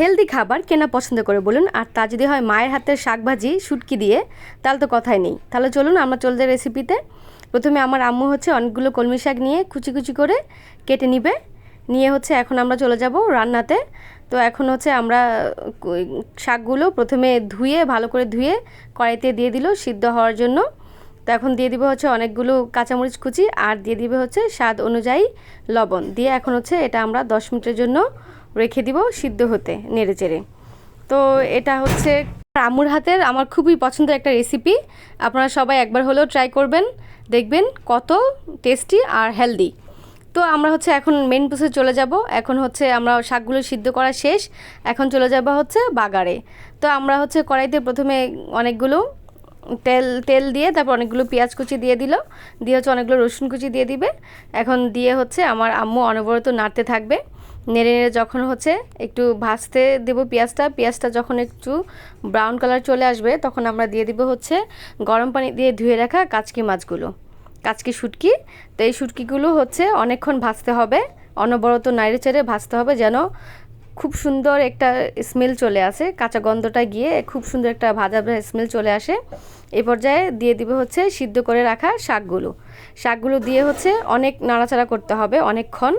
Healthy খাবার কেনা পছন্দ করে বলুন। আর তা যদি হয় মায়ের হাতের শাকভাজি, শুটকি দিয়ে, তাহলে তো কথাই নেই। তাহলে চলুন আমরা চলে যাই রেসিপিতে প্রথমে আমার আম্মু হচ্ছে অনেকগুলো কলমি শাক নিয়ে কুচি কুচি করে কেটে নিবে। নিয়ে হচ্ছে এখন আমরা চলে যাব রান্নাতে। তো এখন হচ্ছে আমরা শাকগুলো প্রথমে ধুয়ে, ভালো করে ধুয়ে কড়াইতে দিয়ে দিল সিদ্ধ হওয়ার জন্য। তো এখন দিয়ে দিবে হচ্ছে অনেকগুলো কাঁচামরিচ কুচি আর দিয়ে দিবে হচ্ছে স্বাদ অনুযায়ী লবণ। দিয়ে এখন হচ্ছে এটা আমরা দশ মিনিটের জন্য রেখে দিব সিদ্ধ হতে নেড়ে চেড়ে। তো এটা হচ্ছে আম্মুর হাতের আমার খুবই পছন্দের একটা রেসিপি আপনারা সবাই একবার হলেও ট্রাই করবেন, দেখবেন কত টেস্টি আর হেলদি তো আমরা হচ্ছে এখন মেন প্রসেসে চলে যাব। এখন হচ্ছে আমরা শাকগুলো সিদ্ধ করা শেষ। এখন চলে যাব হচ্ছে বাগারে। তো আমরা হচ্ছে কড়াইতে প্রথমে অনেকগুলো তেল তেল দিয়ে তারপর অনেকগুলো পেঁয়াজ কুচি দিয়ে দিল। দিয়ে হচ্ছে অনেকগুলো রসুন কুচি দিয়ে দিবে। এখন দিয়ে হচ্ছে আমার আম্মু অনবরত নাড়তে থাকবে। নেড়ে নেড়ে যখন হচ্ছে একটু ভাজতে দেব পেঁয়াজটা পেঁয়াজটা যখন একটু ব্রাউন কালার চলে আসবে, তখন আমরা দিয়ে দিব হচ্ছে গরম পানি দিয়ে ধুয়ে রাখা কাচকি মাছগুলো। কাচকি শুটকি। তো এই শুটকিগুলো হচ্ছে অনেকক্ষণ ভাজতে হবে, অনবরত নাড়ে চেড়ে ভাজতে হবে যেন খুব সুন্দর একটা স্মেল চলে আসে। কাঁচা গন্ধটা গিয়ে খুব সুন্দর একটা ভাজা ভাজা স্মেল চলে আসে। এ পর্যায়ে দিয়ে দিবে হচ্ছে সিদ্ধ করে রাখা শাকগুলো। শাকগুলো দিয়ে হচ্ছে অনেক নাড়াচাড়া করতে হবে অনেকক্ষণ।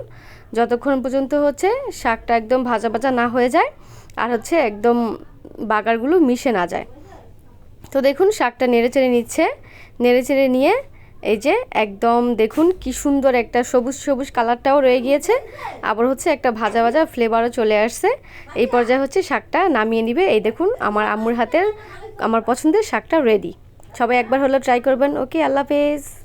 যতক্ষণ পর্যন্ত হচ্ছে শাকটা একদম ভাজা ভাজা না হয়ে যায় আর হচ্ছে একদম বাগারগুলো মিশে না যায়। তো দেখুন শাকটা নেড়ে চেড়ে নিচ্ছে। নেড়ে চেড়ে নিয়ে এই যে একদম দেখুন কি সুন্দর একটা সবুজ সবুজ কালারটাও রয়ে গিয়েছে। আবার হচ্ছে একটা ভাজা ভাজা ফ্লেভারও চলে আসছে। এই পর্যায়ে হচ্ছে শাকটা নামিয়ে নিবে। এই দেখুন আমার আম্মুর হাতের, আমার পছন্দের শাকটা রেডি সবাই একবার হলো ট্রাই করবেন। ওকে আল্লাহ হাফেজ।